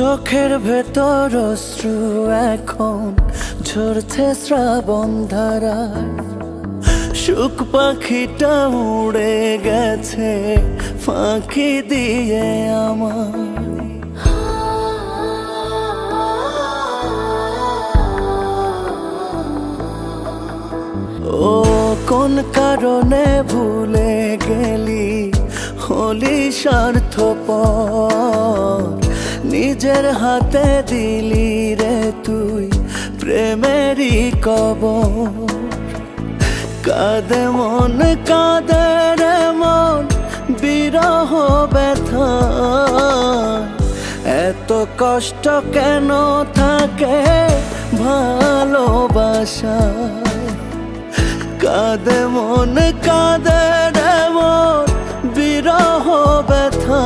চোখের ভেতর অশ্রু এখন ঝরছে শ্রাবণ ধারায় সুখ পাখিটা উড়ে গেছে ফাঁকি দিয়ে আমার। ও কোন কারণে ভুলে গেলি? হলি স্বার্থপর নিজের হাতে দিলি রে তুই প্রেমেরই কব কাঁদে মন, কাঁদে রে মন, বিরহ ব্যথা। এত কষ্ট কেন থাকে ভালোবাসা? কাঁদে মন, কাঁদে রে মন, বিরহ ব্যথা।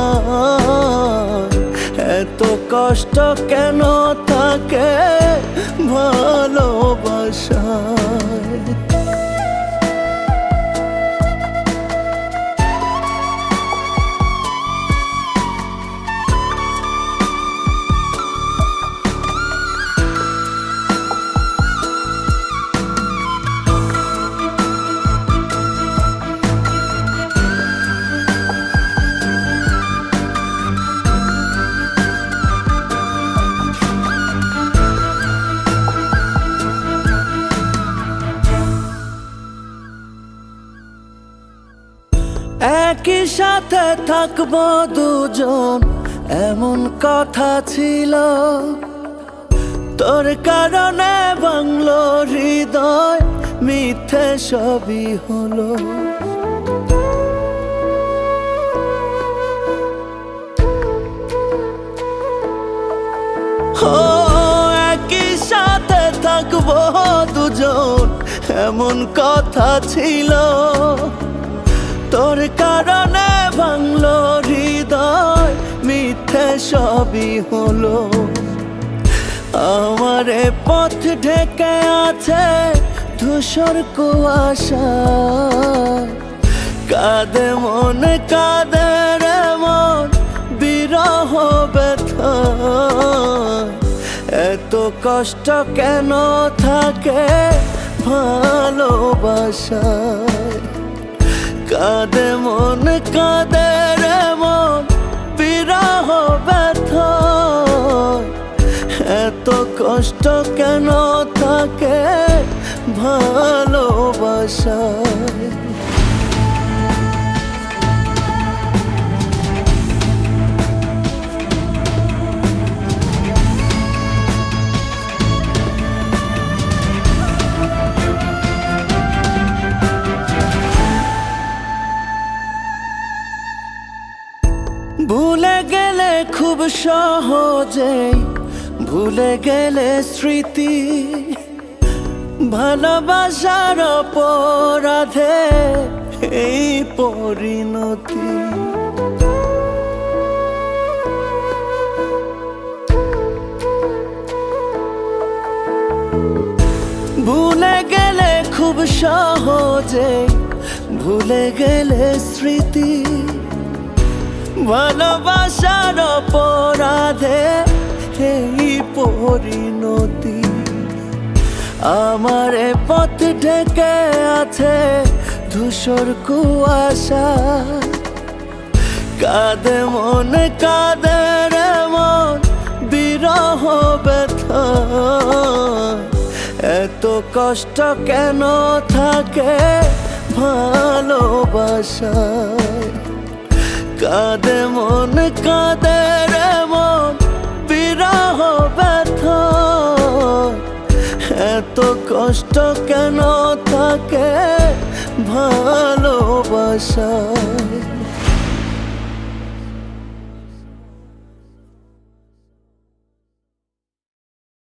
এত কষ্ট কেন থাকে ভালোবাসায়? একই সাথে থাকব দুজন, এমন কথা ছিল। তোর কারণে বাংলো হৃদয়, মিথ্যে সবই হলো। একই সাথে থাকব দুজন, এমন কথা ছিল। সবই হলো। আমারে পথ ঢেকে আছে ধূসর কুয়াশা। কাঁদে মন, কাঁদে রে মন, বিরহ ব্যথা। এত কষ্ট কেন থাকে ভালোবাসায়? কাঁদে মন, কাঁদে কষ্ট কেন থাকে ভালোবাসায়? ভুলে গেলে খুব সহজেই ভুলে গেলে স্মৃতি, ভালোবাসার অপরাধে এই পরিণতি। ভুলে গেলে খুব সহজে, ভুলে গেলে স্মৃতি, ভালোবাসার অপরাধে এই পরিণতি আমার পথ ঢেকে আছে ধূসর কুয়াশা। কাঁদে মন, কাঁদে রে মন, বিরহ এত কষ্ট কেন থাকে ভালোবাসায়? কাঁদে মন, কাঁদে রে মন কষ্ট কেন থাকে? ভালোবাসায়